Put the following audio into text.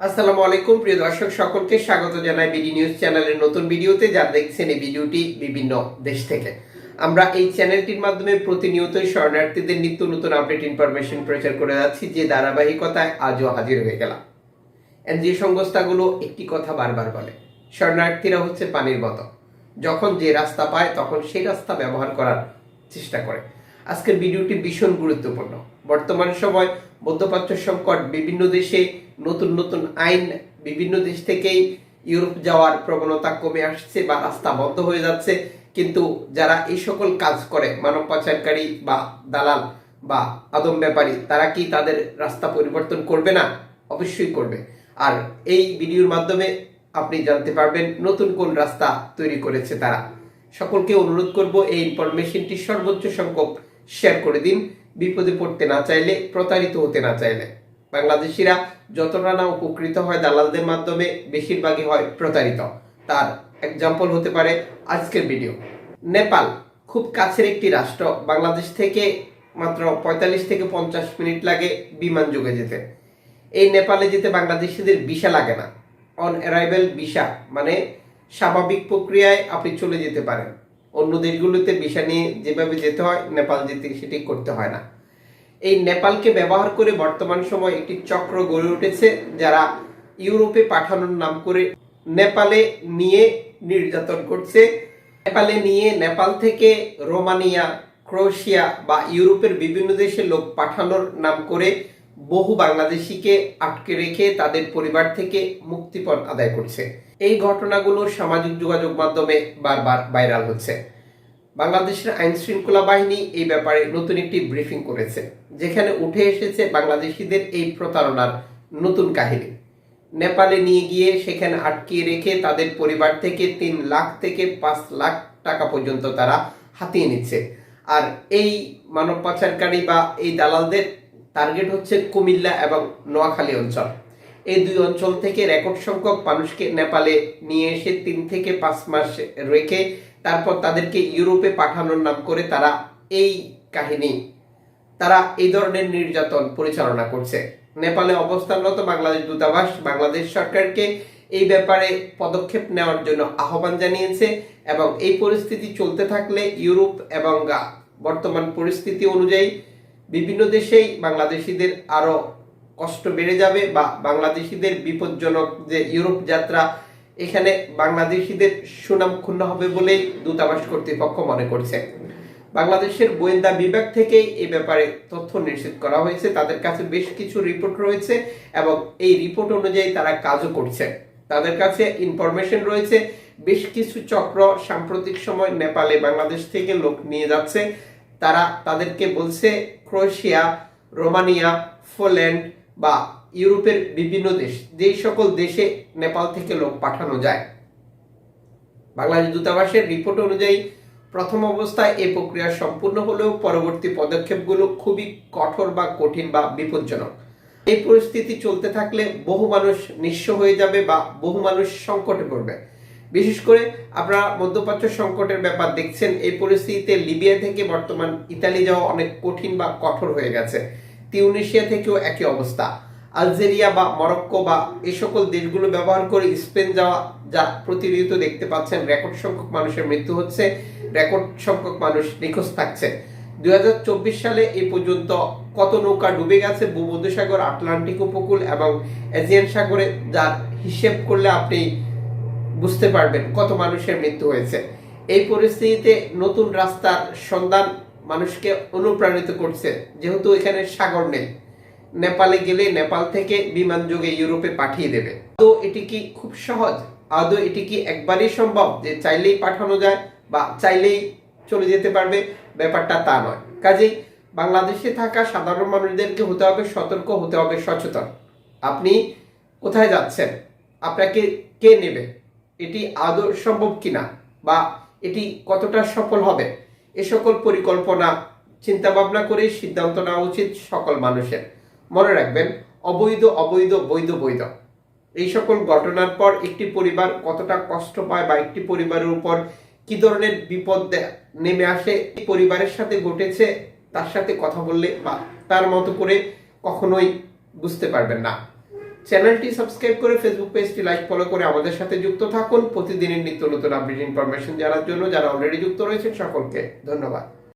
আসসালামু আলাইকুম, প্রিয় দর্শক, সকলকে স্বাগত জানাই বিডি নিউজ চ্যানেলের নতুন ভিডিওতে যারা দেখছেন এই ভিডিওটি বিভিন্ন দেশ থেকে। আমরা এই চ্যানেলটির মাধ্যমে প্রতিনিয়তই শরণার্থীদের নিত্য নতুন আপডেট ইনফরমেশন প্রচার করে যাচ্ছি, যে ধারাবাহিকতায় আজও হাজির হয়ে গেলাম। এনজিও সংস্থাগুলো একটি কথা বারবার বলে, শরণার্থীরা হচ্ছে পানির মতো। যখন যে রাস্তা পায়, তখন সেই রাস্তা ব্যবহার করার চেষ্টা করে। আজকের ভিডিওটি ভীষণ গুরুত্বপূর্ণ। বর্তমান সময় মধ্যপ্রাচ্য সংকট, বিভিন্ন দেশে নতুন নতুন আইন, বিভিন্ন দেশ থেকেই ইউরোপ যাওয়ার প্রবণতা কমে আসছে বা রাস্তা বন্ধ হয়ে যাচ্ছে। কিন্তু যারা এই সকল কাজ করে, মানব পাচারকারী বা দালাল বা আদম ব্যাপারী, তারা কি তাদের রাস্তা পরিবর্তন করবে না? অবশ্যই করবে। আর এই ভিডিওর মাধ্যমে আপনি জানতে পারবেন নতুন কোন রাস্তা তৈরি করেছে তারা। সকলকে অনুরোধ করব এই ইনফরমেশনটি সর্বোচ্চ সংখ্যক শেয়ার করে দিন। বিপদে পড়তে না চাইলে, প্রতারিত হতে না চাইলে। বাংলাদেশিরা যতটা না উপকৃত হয় দালালদের মাধ্যমে, বেশিরভাগই হয় প্রতারিত। তার এক্সাম্পল হতে পারে আজকের ভিডিও নেপাল, খুব কাছের একটি রাষ্ট্র। বাংলাদেশ থেকে মাত্র পঁয়তাল্লিশ থেকে পঞ্চাশ মিনিট লাগে বিমান যোগে যেতে। এই নেপালে যেতে বাংলাদেশিদের ভিসা লাগে না। অন অ্যারাইভেল ভিসা মানে স্বাভাবিক প্রক্রিয়ায় আপনি চলে যেতে পারেন। অন্য দেশগুলোতে ভিসা নিয়ে যেভাবে যেতে হয়, নেপাল যেতে সেটি করতে হয় না। এই নেপালকে ব্যবহার করে বর্তমান সময় একটি চক্র গড়ে উঠেছে, যারা ইউরোপে পাঠানোর নাম করে নেপালে নিয়ে নির্যাতন করছে। নেপালে নিয়ে নেপাল থেকে রোমানিয়া ক্রোয়েশিয়া বা ইউরোপের বিভিন্ন দেশে লোক পাঠানোর নাম করে বহু বাংলাদেশিকে আটকে রেখে তাদের পরিবার থেকে মুক্তিপণ আদায় করছে। এই ঘটনাগুলো সামাজিক যোগাযোগ মাধ্যমে বারবার ভাইরাল হচ্ছে। বাংলাদেশের আইন শৃঙ্খলা বাহিনী এই ব্যাপারে নতুন একটি ব্রিফিং করেছে, যেখানে উঠে এসেছে বাংলাদেশিদের এই প্রতারণার নতুন কাহিনী। নেপালে নিয়ে গিয়ে সেখানে আটকিয়ে রেখে তাদের পরিবার থেকে তিন লাখ থেকে পাঁচ লাখ টাকা পর্যন্ত তারা হাতিয়ে নিচ্ছে। আর এই মানব পাচারকারী বা এই দালালদের টার্গেট হচ্ছে কুমিল্লা এবং নোয়াখালী অঞ্চল। এই দুই অঞ্চল থেকে রেকর্ড সংখ্যক মানুষকে নেপালে নিয়ে এসে তিন থেকে পাঁচ মাস রেখে তারপর তাদেরকে ইউরোপে পাঠানোর নাম করে তারা এই কাহিনী, তারা এই ধরনের নির্যাতন পরিচালনা করছে। নেপালে অবস্থানরত বাংলাদেশ দূতাবাস, বাংলাদেশ সরকারকে এই ব্যাপারে পদক্ষেপ নেওয়ার জন্য আহ্বান জানিয়েছে এবং এই পরিস্থিতি চলতে থাকলে ইউরোপ এবং বর্তমান পরিস্থিতি অনুযায়ী বিভিন্ন দেশেই বাংলাদেশিদের আরও কষ্ট বেড়ে যাবে বা বাংলাদেশিদের বিপজ্জনক যে ইউরোপ যাত্রা, এখানে বাংলাদেশিদের সুনাম ক্ষুণ্ণ হবে বলেই দূতাবাস কর্তৃপক্ষ মনে করছে। বাংলাদেশের গোয়েন্দা বিভাগ থেকে এই ব্যাপারে তথ্য নিশ্চিত করা হয়েছে। তাদের কাছে বেশ কিছু রিপোর্ট রয়েছে এবং এই রিপোর্ট অনুযায়ী তারা কাজও করছে। তাদের কাছে ইনফরমেশন রয়েছে, বেশ কিছু চক্র সাম্প্রতিক সময় নেপালে বাংলাদেশ থেকে লোক নিয়ে যাচ্ছে। তারা তাদেরকে বলছে ক্রোয়েশিয়া, রোমানিয়া পোল্যান্ড বা ইউরোপের বিভিন্ন দেশ, যেই সকল দেশে নেপাল থেকে লোক পাঠানো যায়। বাংলাদেশ দূতাবাসের রিপোর্ট অনুযায়ী প্রথম অবস্থায় এই প্রক্রিয়া সম্পূর্ণ হলেও পরবর্তী পদক্ষেপগুলো খুবই কঠোর বা কঠিন বা বিপজ্জনক। এই পরিস্থিতি চলতে থাকলে বহু মানুষ নিঃস্ব হয়ে যাবে বা বহু মানুষ সংকটে পড়বে। বিশেষ করে আপনারা মধ্যপ্রাচ্য সংকটের ব্যাপার দেখছেন, এই পরিস্থিতিতে লিবিয়া থেকে বর্তমান ইতালি যাওয়া অনেক কঠিন বা কঠোর হয়ে গেছে। তিউনিশিয়া থেকেও একই অবস্থা। আলজেরিয়া বা মরক্কো বা এই সকল দেশগুলো ব্যবহার করে স্পেন যাওয়া যা প্রতিনিয়ত দেখতে পাচ্ছেন, রেকর্ড সংখ্যক মানুষের মৃত্যু হচ্ছে, রেকর্ড সংখ্যক মানুষ নিখোঁজ থাকছে। দুই হাজার চব্বিশ সালে এই পর্যন্ত কত নৌকা ডুবে গেছে ভূমধ্যসাগর, আটলান্টিক উপকূল এবং এজিয়ান সাগরে, যার হিসেব করলে আপনি বুঝতে পারবেন কত মানুষের মৃত্যু হয়েছে। এই পরিস্থিতিতে নতুন রাস্তার সন্ধান মানুষকে অনুপ্রাণিত করছে, যেহেতু এখানে সাগর নেই। নেপালে গেলে নেপাল থেকে বিমান যোগে ইউরোপে পাঠিয়ে দেবে। তো এটি কি খুব সহজ? আদৌ এটি কি একবারই সম্ভব যে চাইলেই পাঠানো যায় বা চাইলেই চলে যেতে পারবে? ব্যাপারটা তা নয়। কাজেই বাংলাদেশে থাকা সাধারণ মানুষদেরকে হতে হবে সতর্ক, হতে হবে সচেতন। আপনি কোথায় যাচ্ছেন? আপনাকে কে নেবে? এটি আদৌ সম্ভব কিনা বা এটি কতটা সফল হবে? এ সকল পরিকল্পনা চিন্তা ভাবনা করে সিদ্ধান্ত নেওয়া উচিত সকল মানুষের। মনে রাখবেন, অবৈধ অবৈধ, বৈধ বৈধ। এই সকল ঘটনার পর একটি পরিবার কতটা কষ্ট পায় বা একটি পরিবারের উপর কি ধরনের বিপদ নেমে আসে, এই পরিবারের সাথে ঘটেছে, তার সাথে কথা বললে বা তার মতো করে কখনোই বুঝতে পারবেন না। চ্যানেলটি সাবস্ক্রাইব করে ফেসবুক পেজটি লাইক ফলো করে আমাদের সাথে যুক্ত থাকুন। প্রতিদিনের নিত্য নতুন আপডেট ইনফরমেশন জানার জন্য যারা অলরেডি যুক্ত রয়েছেন সকলকে ধন্যবাদ।